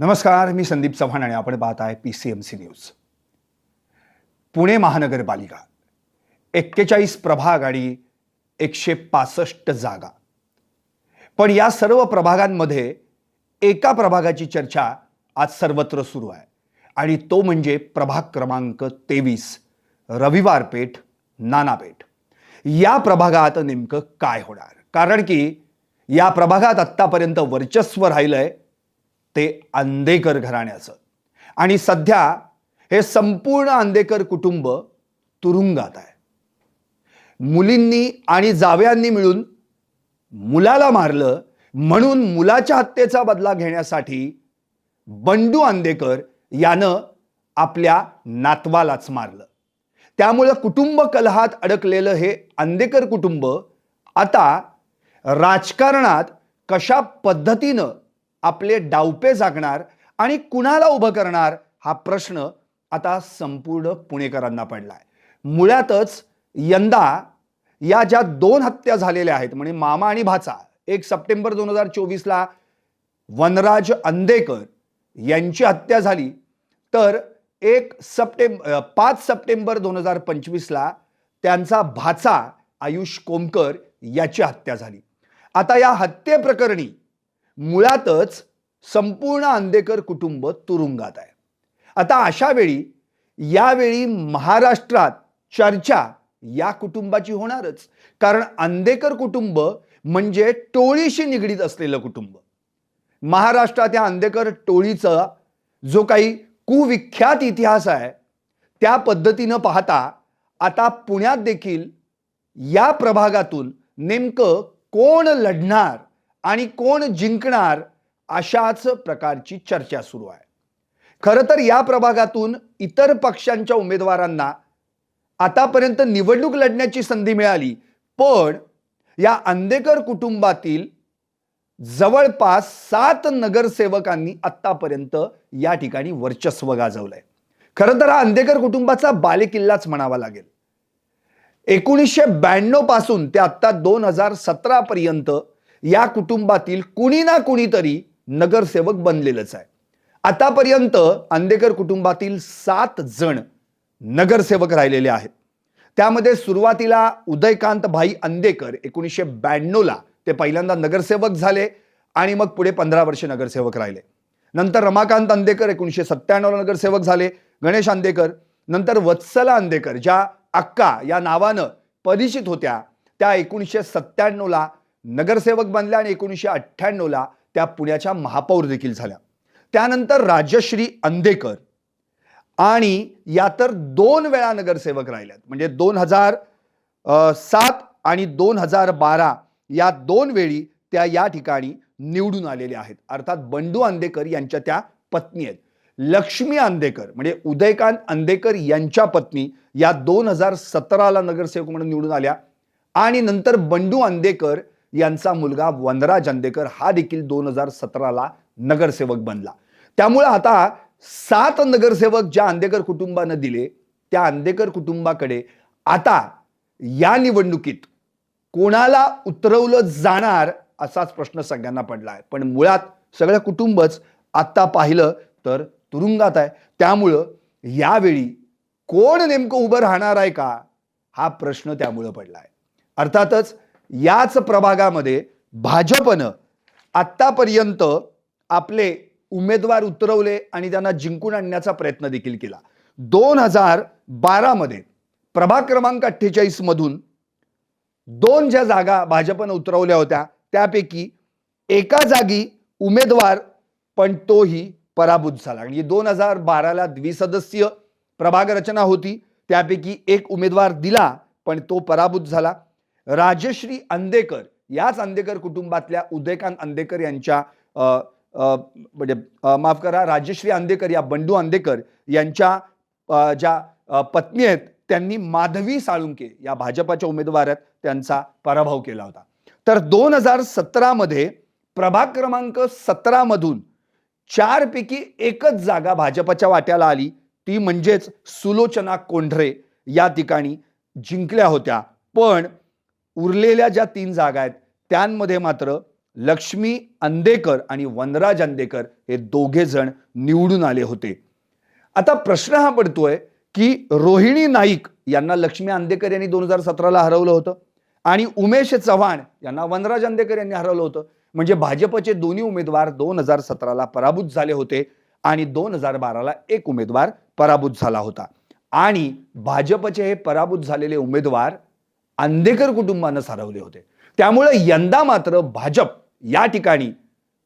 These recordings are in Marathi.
नमस्कार मी संदीप चव्हाण आणि आपण पाहत आहे P C M C news Pune महानगरपालिका एक्केचाळीस प्रभाग आणि एकशे पासष्ट जागा. पण या सर्व प्रभागांमध्ये एका प्रभागाची चर्चा आज सर्वत्र सुरू आहे आणि तो म्हणजे प्रभाग क्रमांक तेवीस रविवार पेठ नानापेठ या प्रभागात नेमकं काय होणार? कारण की या प्रभागात आत्तापर्यंत वर्चस्व राहिलंय ते आंदेकर घराण्याचं. आणि सध्या हे संपूर्ण आंदेकर कुटुंब तुरुंगात आहे. मुलींनी आणि जावयांनी मिळून मुलाला मारलं म्हणून मुलाच्या हत्येचा बदला घेण्यासाठी बंडू आंदेकर यानं आपल्या नातवालाच मारलं. त्यामुळं कुटुंब कलहात अडकलेलं हे आंदेकर कुटुंब आता राजकारणात कशा पद्धतीनं आपले डावपे जागणार आणि कुणाला उभं करणार हा प्रश्न आता संपूर्ण पुणेकरांना पडलाय. मुळातच यंदा या ज्या दोन हत्या झालेल्या आहेत म्हणजे मामा आणि भाचा एक सप्टेंबर दोन हजार चोवीसला वनराज अंदेकर यांची हत्या झाली तर एक सप्टेंबर पाच सप्टेंबर दोन हजार पंचवीसला त्यांचा भाचा आयुष कोमकर याची हत्या झाली. आता या हत्येप्रकरणी मुळातच संपूर्ण आंदेकर कुटुंब तुरुंगात आहे. आता अशा वेळी यावेळी महाराष्ट्रात चर्चा या कुटुंबाची होणारच. कारण आंदेकर कुटुंब म्हणजे टोळीशी निगडीत असलेलं कुटुंब. महाराष्ट्रात या आंदेकर टोळीचा जो काही कुविख्यात इतिहास आहे त्या पद्धतीनं पाहता आता पुण्यात देखील या प्रभागातून नेमकं कोण लढणार आणि कोण जिंकणार अशाच प्रकारची चर्चा सुरू आहे. खरं तर या प्रभागातून इतर पक्षांच्या उमेदवारांना आतापर्यंत निवडणूक लढण्याची संधी मिळाली पण या अंदेकर कुटुंबातील जवळपास सात नगरसेवकांनी आतापर्यंत या ठिकाणी वर्चस्व गाजवलंय. खरं तर हा अंदेकर कुटुंबाचा बालेकिल्लाच म्हणावा लागेल. एकोणीसशे ब्याण्णवपासून ते आत्ता दोन हजार सतरा पर्यंत या कुटुंबातील कुणी ना कुणीतरी नगरसेवक बनलेलंच आहे. आतापर्यंत आंदेकर कुटुंबातील सात जण नगरसेवक राहिलेले आहेत. त्यामध्ये सुरुवातीला उदयकांत भाई अंदेकर एकोणीसशे ब्याण्णवला ते पहिल्यांदा नगरसेवक झाले आणि मग पुढे पंधरा वर्ष नगरसेवक राहिले. नंतर रमाकांत अंदेकर एकोणीसशे सत्त्याण्णवला नगरसेवक झाले गणेश अंदेकर नंतर वत्सला अंदेकर ज्या अक्का या नावानं परिचित होत्या त्या एकोणीसशे सत्त्याण्णवला नगरसेवक बनल्या आणि एकोणीसशे अठ्ठ्याण्णवला त्या पुण्याच्या महापौर देखील झाल्या. त्यानंतर राजश्री अंदेकर आणि या तर दोन वेळा नगरसेवक राहिल्यात. म्हणजे दोन हजार सात आणि दोन हजार बारा या दोन वेळी त्या या ठिकाणी निवडून आलेल्या आहेत. अर्थात बंडू अंदेकर यांच्या त्या पत्नी आहेत. लक्ष्मी अंदेकर म्हणजे उदयकांत अंदेकर यांच्या पत्नी या दोन हजार सतराला नगरसेवक म्हणून निवडून आल्या. आणि नंतर बंडू अंदेकर यांचा मुलगा वनराज जंदेकर हा देखील दोन हजार सतराला नगरसेवक बनला. त्यामुळे आता सात नगरसेवक ज्या अंदेकर कुटुंबानं दिले त्या अंदेकर कुटुंबाकडे आता या निवडणुकीत कोणाला उतरवलं जाणार असाच प्रश्न सगळ्यांना पडला आहे. पण मुळात सगळं कुटुंबच आत्ता पाहिलं तर तुरुंगात आहे. त्यामुळं यावेळी कोण नेमकं उभं राहणार आहे का हा प्रश्न त्यामुळं पडला आहे. अर्थातच याच प्रभागामध्ये भाजपनं आत्तापर्यंत आपले उमेदवार उतरवले आणि त्यांना जिंकून आणण्याचा प्रयत्न देखील केला. दोन हजार बारामध्ये प्रभाग क्रमांक अठ्ठेचाळीसमधून दोन ज्या जागा भाजपनं उतरवल्या होत्या त्यापैकी एका जागी उमेदवार पण तोही पराभूत झाला. म्हणजे दोन हजार बाराला द्विसदस्यीय प्रभाग रचना होती त्यापैकी एक उमेदवार दिला पण तो पराभूत झाला. राजश्री अंदेकर याच अंदेकर कुटुंबातल्या उदयकांत अंदेकर यांच्या म्हणजे माफ करा राजश्री अंदेकर या बंडू अंदेकर यांच्या ज्या पत्नी आहेत त्यांनी माधवी साळुंके या भाजपाच्या उमेदवारात त्यांचा पराभव केला होता. तर दोन हजार सतरामध्ये प्रभाग क्रमांक सतरा मधून चारपैकी एकच जागा भाजपच्या वाट्याला आली. ती म्हणजेच सुलोचना कोंढरे या ठिकाणी जिंकल्या होत्या. पण उरलेल्या ज्या तीन जागा आहेत त्यांमध्ये मात्र लक्ष्मी अंदेकर आणि वनराज अंदेकर हे दोघे जण निवडून आले होते. आता प्रश्न हा पडतोय की रोहिणी नाईक यांना लक्ष्मी अंदेकर यांनी दोन हजार सतराला हरवलं होतं आणि उमेश चव्हाण यांना वनराज अंदेकर यांनी हरवलं होतं. म्हणजे भाजपचे दोन्ही उमेदवार दोन हजार सतराला पराभूत झाले होते आणि दोन हजार बाराला एक उमेदवार पराभूत झाला होता. आणि भाजपचे हे पराभूत झालेले उमेदवार अंधेकर कुटुंबानं सारवले होते. त्यामुळे यंदा मात्र भाजप या ठिकाणी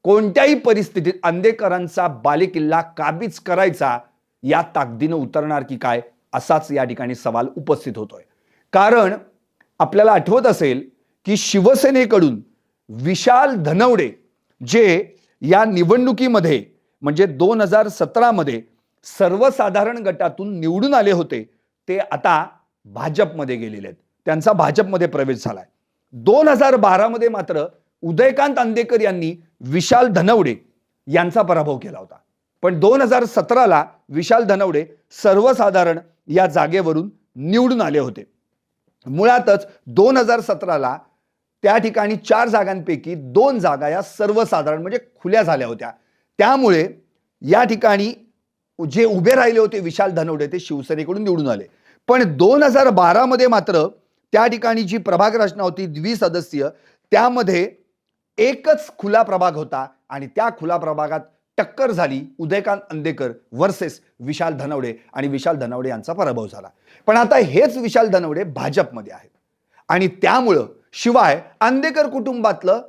कोणत्याही परिस्थितीत अंधेकरांचा बालेकिल्ला काबीज करायचा या ताकदीनं उतरणार की काय असाच या ठिकाणी सवाल उपस्थित होतोय. कारण आपल्याला आठवत असेल की शिवसेनेकडून विशाल धनवडे जे या निवडणुकीमध्ये म्हणजे दोन हजार सतरामध्ये सर्वसाधारण गटातून निवडून आले होते ते आता भाजपमध्ये गेलेले आहेत. त्यांचा भाजपमध्ये प्रवेश झालाय. दोन हजार बारामध्ये मात्र उदयकांत अंदेकर यांनी विशाल धनवडे यांचा पराभव केला होता. पण दोन हजार सतराला विशाल धनवडे सर्वसाधारण या जागेवरून निवडून आले होते. मुळातच दोन हजार सतराला त्या ठिकाणी चार जागांपैकी दोन जागा या सर्वसाधारण म्हणजे खुल्या झाल्या होत्या. त्यामुळे या ठिकाणी जे उभे राहिले होते विशाल धनवडे ते शिवसेनेकडून निवडून आले. पण दोन हजार बारामध्ये मात्र त्या ठिकाणी जी प्रभाग रचना होती द्विसदस्यीय त्यामध्ये एकच खुला प्रभाग होता आणि त्या खुला प्रभागात टक्कर झाली उदयकांत अंदेकर वर्सेस विशाल धनवडे आणि विशाल धनवडे यांचा पराभव झाला. पण आता हेच विशाल धनवडे भाजपमध्ये आहेत. आणि त्यामुळं शिवाय अंदेकर कुटुंबातलं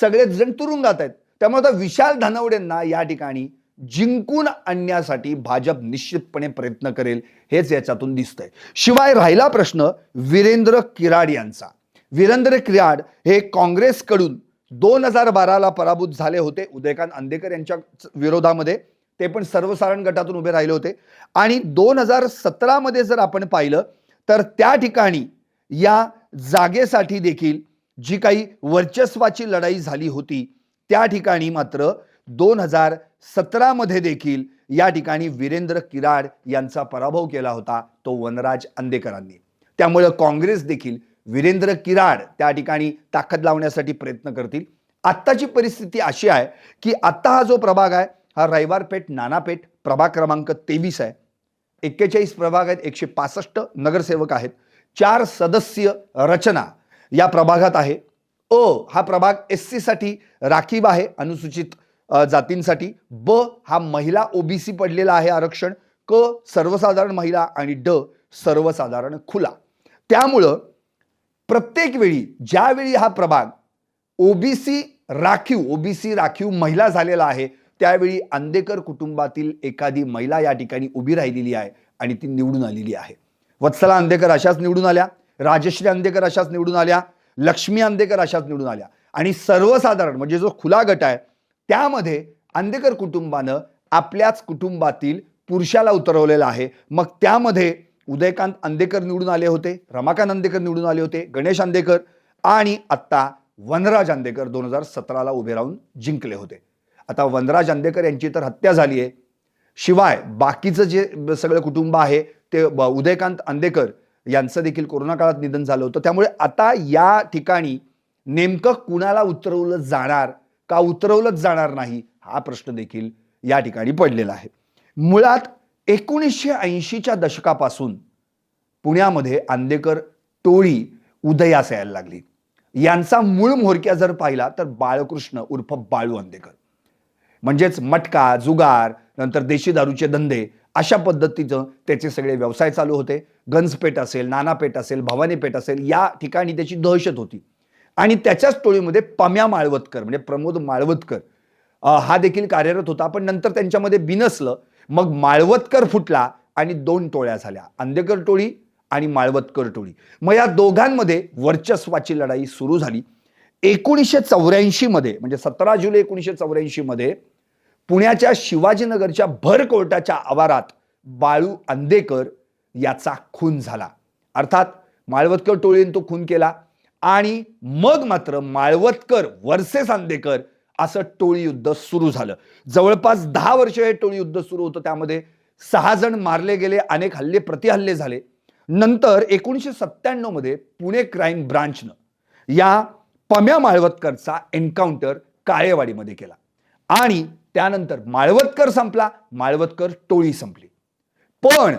सगळेच जण तुरुंगात आहेत. त्यामुळे आता विशाल धनवडेंना या ठिकाणी जिंकून आणण्यासाठी भाजप निश्चितपणे प्रयत्न करेल हेच याच्यातून दिसतंय. शिवाय राहिला प्रश्न वीरेंद्र किराड यांचा. वीरेंद्र किराड हे काँग्रेसकडून दोन हजार बाराला पराभूत झाले होते. उदयकांत अंदेकर यांच्या विरोधामध्ये ते पण सर्वसाधारण गटातून उभे राहिले होते. आणि दोन हजार सतरामध्ये जर आपण पाहिलं तर त्या ठिकाणी या जागेसाठी देखील जी काही वर्चस्वाची लढाई झाली होती त्या ठिकाणी मात्र दोन हजार सतरामध्ये देखील या ठिकाणी वीरेंद्र किराड यांचा पराभव केला होता तो वनराज अंदेकरांनी. त्यामुळं काँग्रेस देखील वीरेंद्र किराड त्या ठिकाणी ताकद लावण्यासाठी प्रयत्न करतील. आत्ताची परिस्थिती अशी आहे की आत्ता हा जो प्रभाग आहे हा रविवारपेठ नानापेठ प्रभाग क्रमांक तेवीस आहे. एक्केचाळीस प्रभाग आहेत एकशे पासष्ट नगरसेवक आहेत. चार सदस्य रचना या प्रभागात आहे. अ हा प्रभाग एससाठी राखीव आहे अनुसूचित जातींसाठी. ब हा महिला ओबीसी पडलेला आहे आरक्षण. क सर्वसाधारण महिला आणि ड सर्वसाधारण खुला. त्यामुळं प्रत्येक वेळी ज्यावेळी हा प्रभाग ओबीसी राखीव ओबीसी राखीव महिला झालेला आहे त्यावेळी अंदेकर कुटुंबातील एखादी महिला या ठिकाणी उभी राहिलेली आहे आणि ती निवडून आलेली आहे. वत्सला आंदेकर अशाच निवडून आल्या राजश्री अंदेकर अशाच निवडून आल्या लक्ष्मी आंदेकर अशाच निवडून आल्या. आणि सर्वसाधारण म्हणजे जो खुला गट आहे त्यामध्ये आंदेकर कुटुंबानं आपल्याच कुटुंबातील पुरुषाला उतरवलेलं आहे. मग त्यामध्ये उदयकांत आंदेकर निवडून आले होते रमाकांत आंदेकर निवडून आले होते गणेश आंदेकर आणि आत्ता वनराज आंदेकर दोन हजार सतराला उभे राहून जिंकले होते. आता वनराज आंदेकर यांची तर हत्या झाली आहे. शिवाय बाकीचं जे सगळं कुटुंब आहे ते उदयकांत आंदेकर यांचं देखील कोरोना काळात निधन झालं होतं. त्यामुळे आता या ठिकाणी नेमकं कुणाला उतरवलं जाणार का उतरवलंच जाणार नाही हा प्रश्न देखील या ठिकाणी पडलेला आहे. मुळात एकोणीसशे ऐंशीच्या दशकापासून पुण्यामध्ये आंदेकर टोळी उदयास यायला लागली. यांचा मूळ म्होरक्या जर पाहिला तर बाळकृष्ण उर्फ बाळू आंदेकर. म्हणजेच मटका जुगार नंतर देशी दारूचे धंदे अशा पद्धतीचं त्याचे सगळे व्यवसाय चालू होते. गंजपेठ असेल नानापेठ असेल भवानीपेठ असेल या ठिकाणी त्याची दहशत होती. आणि त्याच्याच टोळीमध्ये पम्या माळवतकर म्हणजे प्रमोद माळवतकर. हा देखील कार्यरत होता पण नंतर त्यांच्यामध्ये बिनसलं मग माळवतकर फुटला आणि दोन टोळ्या झाल्या. अंधेकर टोळी आणि माळवतकर टोळी. मग या दोघांमध्ये वर्चस्वाची लढाई सुरू झाली. एकोणीसशे चौऱ्याऐंशीमध्ये म्हणजे सतरा जुलै एकोणीसशे चौऱ्याऐंशीमध्ये पुण्याच्या शिवाजीनगरच्या भर कोर्टाच्या आवारात बाळू आंदेकर याचा खून झाला. अर्थात माळवतकर टोळीने तो खून केला. आणि मग मात्र माळवतकर वर्से सांदेकर असं टोळी युद्ध सुरू झालं. जवळपास दहा वर्ष हे टोळी युद्ध सुरू होतं. त्यामध्ये सहा जण मारले गेले अनेक हल्ले प्रतिहल्ले झाले. नंतर एकोणीसशे सत्त्याण्णवमध्ये पुणे क्राईम ब्रांचनं या पम्या माळवतकरचा एन्काउंटर काळेवाडीमध्ये केला. आणि त्यानंतर माळवतकर संपला माळवतकर टोळी संपली. पण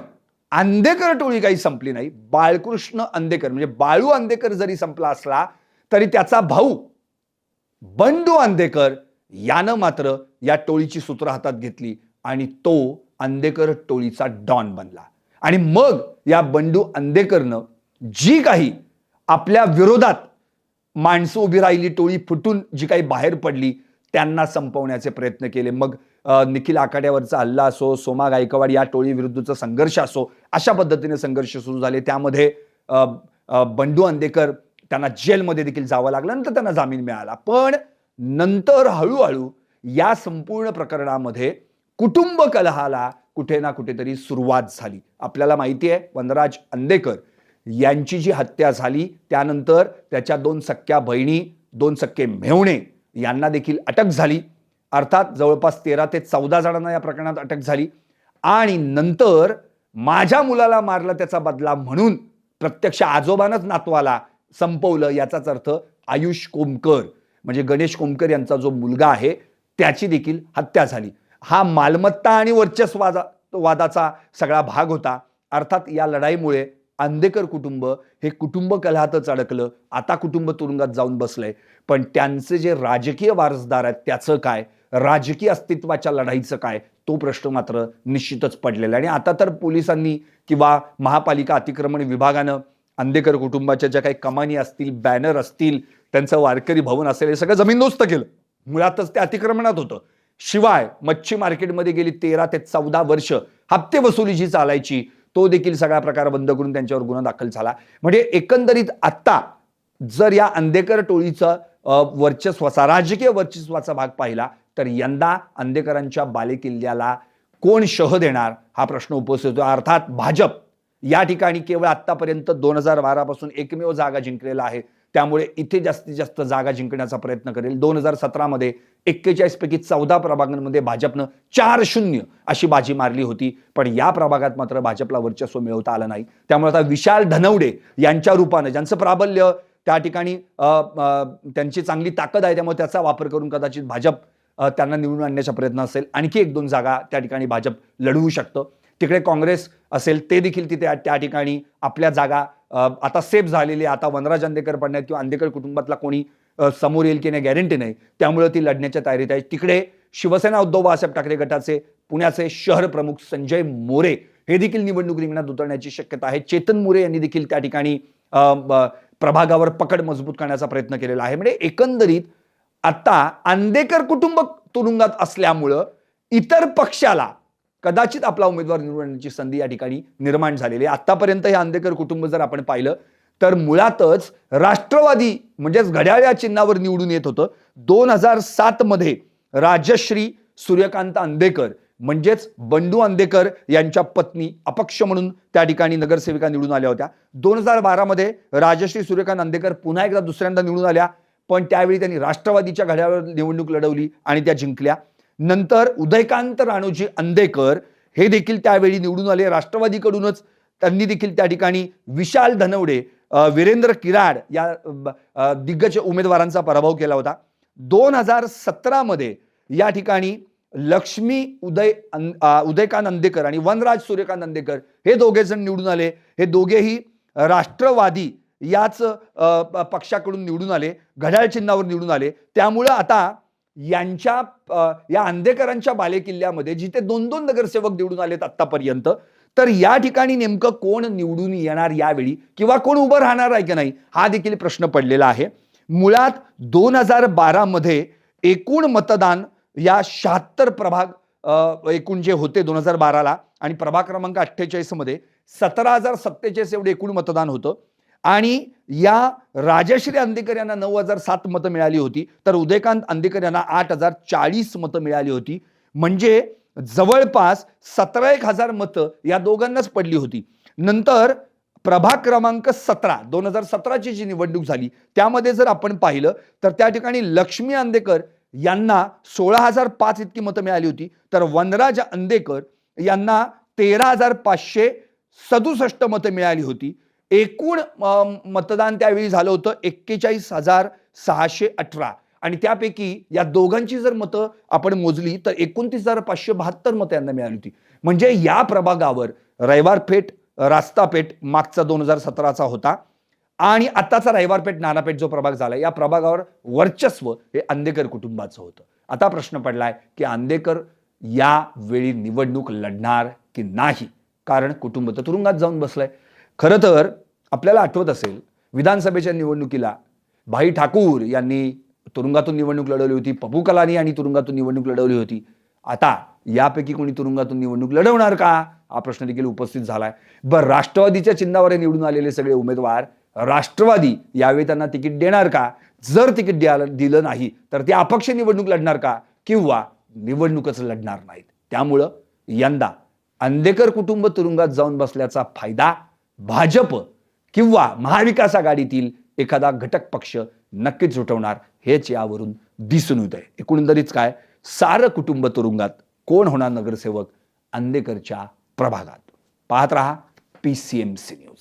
अंधेकर टोळी काही संपली नाही. बाळकृष्ण अंधेकर म्हणजे बाळू अंधेकर जरी संपला असला तरी त्याचा भाऊ बंडू अंधेकर यानं मात्र या टोळीची सूत्र हातात घेतली आणि तो अंधेकर टोळीचा डॉन बनला. आणि मग या बंडू अंधेकरनं जी काही आपल्या विरोधात माणसं उभी राहिली टोळी फुटून जी काही बाहेर पडली त्यांना संपवण्याचे प्रयत्न केले. मग निखिल आखाड्यावरचा हल्ला असो सोमा गायकवाड या टोळीविरुद्धचा संघर्ष असो अशा पद्धतीने संघर्ष सुरू झाले. त्यामध्ये बंडू अंदेकर त्यांना जेलमध्ये देखील जावं लागलं. नंतर त्यांना जामीन मिळाला. पण नंतर हळूहळू या संपूर्ण प्रकरणामध्ये कुटुंब कलहाला कुठे ना कुठेतरी सुरुवात झाली. आपल्याला माहिती आहे वनराज अंदेकर यांची जी हत्या झाली त्यानंतर त्याच्या दोन सख्या बहिणी दोन सख्खे मेवणे यांना देखील अटक झाली. अर्थात जवळपास तेरा ते चौदा जणांना या प्रकरणात अटक झाली. आणि नंतर माझ्या मुलाला मारलं त्याचा बदला म्हणून प्रत्यक्ष आजोबानच नातवाला संपवलं याचाच अर्थ आयुष कोमकर. म्हणजे गणेश कोमकर यांचा जो मुलगा आहे त्याची देखील हत्या झाली. हा मालमत्ता आणि वर्चस्वादा वादाचा सगळा भाग होता. अर्थात या लढाईमुळे आंदेकर कुटुंब हे कुटुंब कलहातच अडकलं. आता कुटुंब तुरुंगात जाऊन बसलंय. पण त्यांचे जे राजकीय वारसदार आहेत त्याचं काय? राजकीय अस्तित्वाच्या लढाईचं काय? तो प्रश्न मात्र निश्चितच पडलेला आहे. आणि आता तर पोलिसांनी किंवा महापालिका अतिक्रमण विभागानं अंधेकर कुटुंबाच्या ज्या काही कमानी असतील बॅनर असतील त्यांचं वारकरी भवन असेल हे सगळं जमीनदोस्त केलं. मुळातच ते अतिक्रमणात होतं. शिवाय मच्छी मार्केटमध्ये गेली तेरा ते चौदा वर्ष हप्ते वसुली जी चालायची तो देखील सगळा प्रकार बंद करून त्यांच्यावर गुन्हा दाखल झाला. म्हणजे एकंदरीत आत्ता जर या अंधेकर टोळीचं वर्चस्वाचा राजकीय वर्चस्वाचा भाग पाहिला तर यंदा अंधेकरांच्या बालेकिल्ल्याला कोण शह देणार हा प्रश्न उपस्थित होतो अर्थात भाजप या ठिकाणी केवळ आत्तापर्यंत दोन हजार बारापासून एकमेव जागा जिंकलेला आहे. त्यामुळे इथे जास्तीत जास्त जागा जिंकण्याचा प्रयत्न करेल. दोन हजार सतरामध्ये एक्केचाळीसपैकी चौदा प्रभागांमध्ये भाजपनं चार शून्य अशी बाजी मारली होती. पण या प्रभागात मात्र भाजपला वर्चस्व मिळवता आलं नाही. त्यामुळे आता विशाल धनवडे यांच्या रूपानं ज्यांचं प्राबल्य त्या ठिकाणी त्यांची चांगली ताकद आहे त्यामुळे त्याचा वापर करून कदाचित भाजप त्यांना निवडून आणण्याचा प्रयत्न असेल. आणखी एक दोन जागा त्या ठिकाणी भाजप लढवू शकतं. तिकडे काँग्रेस असेल ते देखील तिथे त्या ठिकाणी आपल्या जागा आता सेफ झालेली आहे. आता वनराज आंदेकर पडण्यात किंवा आंदेकर कुटुंबातला कोणी समोर येईल की नाही गॅरंटी नाही. त्यामुळे ती लढण्याच्या तयारीत आहे. तिकडे शिवसेना उद्धव बाळासाहेब ठाकरे गटाचे पुण्याचे शहर प्रमुख संजय मोरे हे देखील निवडणूक रिंगणात उतरण्याची शक्यता आहे. चेतन मोरे यांनी देखील त्या ठिकाणी प्रभागावर पकड मजबूत करण्याचा प्रयत्न केलेला आहे. म्हणजे एकंदरीत आता आंदेकर कुटुंब तुरुंगात असल्यामुळं इतर पक्षाला कदाचित आपला उमेदवार निवडण्याची संधी या ठिकाणी निर्माण झालेली आहे. आत्तापर्यंत हे आंदेकर कुटुंब जर आपण पाहिलं तर मुळातच राष्ट्रवादी म्हणजेच घड्याळ या चिन्हावर निवडून येत होतं. दोन हजार सातमध्ये राजश्री सूर्यकांत आंदेकर म्हणजेच बंडू आंदेकर यांच्या पत्नी अपक्ष म्हणून त्या ठिकाणी नगरसेविका निवडून आल्या होत्या. दोन हजार बारामध्ये राजश्री सूर्यकांत आंदेकर पुन्हा एकदा दुसऱ्यांदा निवडून आल्या. पण त्यावेळी त्यांनी राष्ट्रवादीच्या घड्यावर निवडणूक लढवली आणि त्या जिंकल्या. नंतर उदयकांत राणोजी अंदेकर हे देखील त्यावेळी निवडून आले. राष्ट्रवादीकडूनच त्यांनी देखील त्या ठिकाणी विशाल धनवडे वीरेंद्र किराड या दिग्गज उमेदवारांचा पराभव केला होता. दोन हजार सतरामध्ये या ठिकाणी लक्ष्मी उदय उदयकांत अंदेकर आणि वनराज सूर्यकांत अंदेकर हे दोघे जण निवडून आले. हे दोघेही राष्ट्रवादी याच पक्षाकडून निवडून आले घड्याळ चिन्हावर निवडून आले. त्यामुळं आता यांच्या या अंधेकरांच्या बालेकिल्ल्यामध्ये जिथे दोन दोन नगरसेवक निवडून आलेत आतापर्यंत तर या ठिकाणी नेमकं कोण निवडून येणार यावेळी किंवा कोण उभं राहणार आहे की नाही हा देखील प्रश्न पडलेला आहे. मुळात दोन हजार बारामध्ये एकूण मतदान या शहात्तर प्रभाग एकूण जे होते दोन हजार बाराला आणि प्रभाग क्रमांक अठ्ठेचाळीसमध्ये सतरा हजार सत्तेचाळीस एवढे एकूण मतदान होतं. आणि या राजश्री अंदेकर यांना नऊ हजार सात मतं मिळाली होती तर उदयकांत अंदेकर यांना आठ हजार चाळीस मतं मिळाली होती. म्हणजे जवळपास सतरा एक हजार मतं या दोघांनाच पडली होती. नंतर प्रभाग क्रमांक सतरा दोन हजार सतराची जी निवडणूक झाली त्यामध्ये जर आपण पाहिलं तर त्या ठिकाणी लक्ष्मी अंदेकर यांना सोळा हजार पाच इतकी मतं मिळाली होती. तर वनराज अंदेकर यांना तेरा हजार पाचशे सदुसष्ट मतं मिळाली होती. एकूण मतदान त्यावेळी झालं होतं एक्केचाळीस हजार सहाशे अठरा. आणि त्यापैकी या दोघांची जर मतं आपण मोजली तर एकोणतीस हजार पाचशे बहात्तर मतं यांना मिळाली होती. म्हणजे या प्रभागावर रविवार पेठ रास्ता पेठ मागचा दोन हजार सतराचा होता. आणि आताचा रविवारपेठ नानापेठ जो प्रभाग झाला या प्रभागावर वर्चस्व हे आंदेकर कुटुंबाचं होतं. आता प्रश्न पडलाय की आंदेकर या वेळी निवडणूक लढणार की नाही? कारण कुटुंब तर तुरुंगात जाऊन बसलंय. खरं तर आपल्याला आठवत असेल विधानसभेच्या निवडणुकीला भाई ठाकूर यांनी तुरुंगातून निवडणूक लढवली होती पपू कलानी यांनी तुरुंगातून निवडणूक लढवली होती. आता यापैकी कोणी तुरुंगातून निवडणूक लढवणार का? हा प्रश्न देखील उपस्थित झालाय. बरं राष्ट्रवादीच्या चिन्हावर निवडून आलेले सगळे उमेदवार राष्ट्रवादी यावेळी त्यांना तिकीट देणार का? जर तिकीट द्यायला दिलं नाही तर ते अपक्ष निवडणूक लढणार का? किंवा निवडणूकच लढणार नाहीत. त्यामुळं यंदा अंदेकर कुटुंब तुरुंगात जाऊन बसल्याचा फायदा भाजप किंवा महाविकास आघाडीतील एखादा घटक पक्ष नक्कीच उठवणार हेच यावरून दिसून येत आहे एकूणतरीच काय सारं कुटुंब तुरुंगात कोण होणार नगरसेवक? अंदेकरच्या प्रभागात. पाहत रहा P C M C news